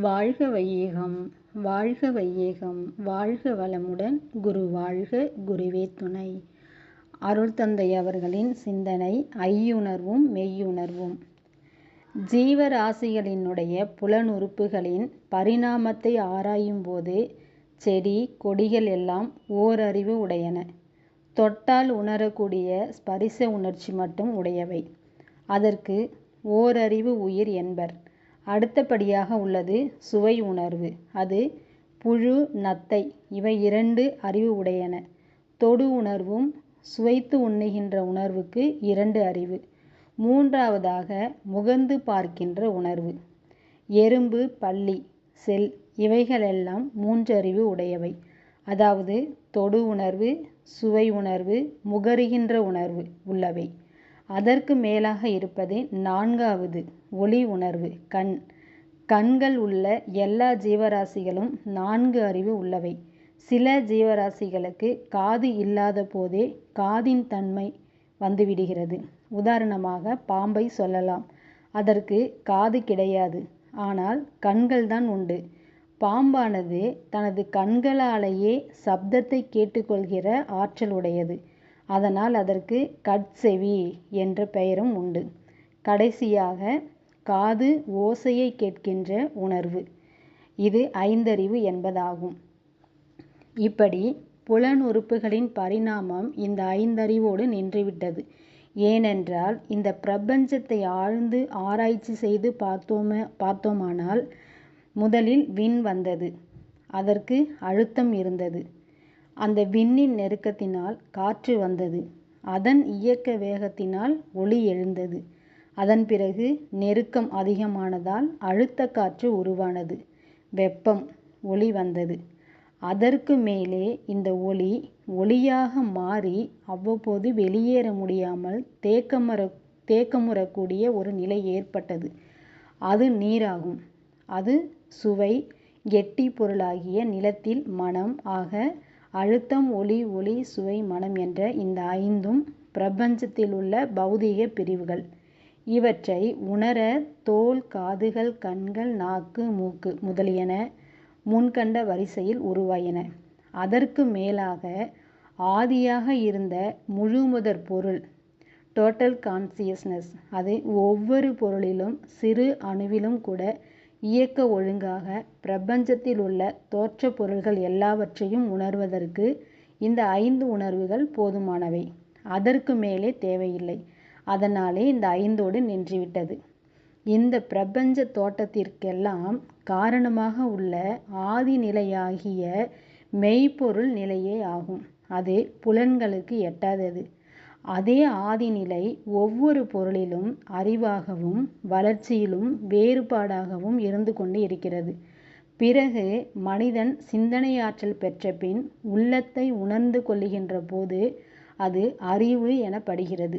வாழ்க வையேகம் வாழ்க வையேகம் வாழ்க வளமுடன் குரு வாழ்க குருவே துணை. அருள் தந்தை அவர்களின் சிந்தனை ஐயுணர்வும் மெய்யுணர்வும். ஜீவராசிகளினுடைய புலனுறுப்புகளின் பரிணாமத்தை ஆராயும்போது செடி கொடிகள் எல்லாம் ஓரறிவு உடையன. தொட்டால் உணரக்கூடிய ஸ்பரிச உணர்ச்சி மட்டும் உடையவை. அதற்கு ஓரறிவு உயிர் என்பர். அடுத்தபடியாக உள்ளது சுவை உணர்வு. அது புழு நத்தை இவை இரண்டு அறிவு உடையன. தொடு உணர்வும் சுவைத்து உண்ணுகின்ற உணர்வுக்கு இரண்டு அறிவு. மூன்றாவதாக முகந்து பார்க்கின்ற உணர்வு. எறும்பு பல்லி செல் இவைகளெல்லாம் மூன்றறிவு உடையவை. அதாவது தொடு உணர்வு சுவை உணர்வு முகருகின்ற உணர்வு உள்ளவை. அதற்கு மேலாக இருப்பது நான்காவது ஒளி உணர்வு. கண். கண்கள் உள்ள எல்லா ஜீவராசிகளும் நான்கு அறிவு உள்ளவை. சில ஜீவராசிகளுக்கு காது இல்லாத போதே காதின் தன்மை வந்துவிடுகிறது. உதாரணமாக பாம்பை சொல்லலாம். அதற்கு காது கிடையாது. ஆனால் கண்கள் தான் உண்டு. பாம்பானது தனது கண்களாலேயே சப்தத்தை கேட்டுக்கொள்கிற ஆற்றல் உடையது. அதனால் அதற்கு கட்செவி என்ற பெயரும் உண்டு. கடைசியாக காது ஓசையை கேட்கின்ற உணர்வு. இது ஐந்தறிவு என்பதாகும். இப்படி புலனுறுப்புகளின் பரிணாமம் இந்த ஐந்தறிவோடு நின்றுவிட்டது. ஏனென்றால் இந்த பிரபஞ்சத்தை ஆழ்ந்து ஆராய்ச்சி செய்து பார்த்தோம பார்த்தோமானால் முதலில் விண் வந்தது. அதற்கு அழுத்தம் இருந்தது. அந்த விண்ணின் நெருக்கத்தினால் காற்று வந்தது. அதன் இயக்க வேகத்தினால் ஒளி எழுந்தது. அதன் பிறகு நெருக்கம் அதிகமானதால் அழுத்த காற்று உருவானது. வெப்பம் ஒளி வந்தது. அதற்கு மேலே இந்த ஒளி ஒளியாக மாறி அவ்வப்போது வெளியேற முடியாமல் தேக்கமர தேக்கமுறக்கூடிய ஒரு நிலை ஏற்பட்டது. அது நீராகும். அது சுவை கெட்டி பொருளாகிய நிலத்தில் மனம் ஆக அழுத்தம் ஒளி ஒளி சுவை மனம் என்ற இந்த ஐந்தும் பிரபஞ்சத்தில் உள்ள பௌதீக பிரிவுகள். இவற்றை உணர தோல் காதுகள் கண்கள் நாக்கு மூக்கு முதலியன முன்கண்ட வரிசையில் உருவாயின. அதற்கு மேலாக ஆதியாக இருந்த முழுமுதற் பொருள் டோட்டல் கான்சியஸ்னஸ் அது ஒவ்வொரு பொருளிலும் சிறு அணுவிலும் கூட இயக்க ஒழுங்காக பிரபஞ்சத்தில் உள்ள தோற்ற பொருள்கள் எல்லாவற்றையும் உணர்வதற்கு இந்த ஐந்து உணர்வுகள் போதுமானவை. அதற்கு மேலே தேவையில்லை. அதனாலே இந்த ஐந்தோடு நின்றுவிட்டது. இந்த பிரபஞ்ச தோட்டத்திற்கெல்லாம் காரணமாக உள்ள ஆதி நிலையாகிய மெய்ப்பொருள் நிலையே ஆகும். அது புலன்களுக்கு எட்டாதது. அதே ஆதிநிலை ஒவ்வொரு பொருளிலும் அறிவாகவும் வளர்ச்சியிலும் வேறுபாடாகவும் இருந்து கொண்டு இருக்கிறது. பிறகு மனிதன் சிந்தனையாற்றல் பெற்ற பின் உள்ளத்தை உணர்ந்து கொள்ளுகின்ற போது அது அறிவு எனப்படுகிறது.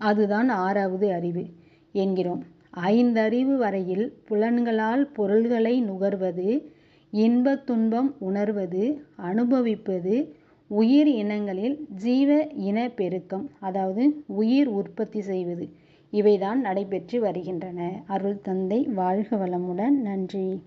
அதுதான் ஆறாவது அறிவு என்கிறோம். ஐந்தறிவு வரையில் புலன்களால் பொருள்களை நுகர்வது இன்ப துன்பம் உணர்வது அனுபவிப்பது உயிர் இனங்களில் ஜீவ இன பெருக்கம் அதாவது உயிர் உற்பத்தி செய்வது இவைதான் நடைபெற்று வருகின்றன. அருள் தந்தை வாழ்க வளமுடன். நன்றி.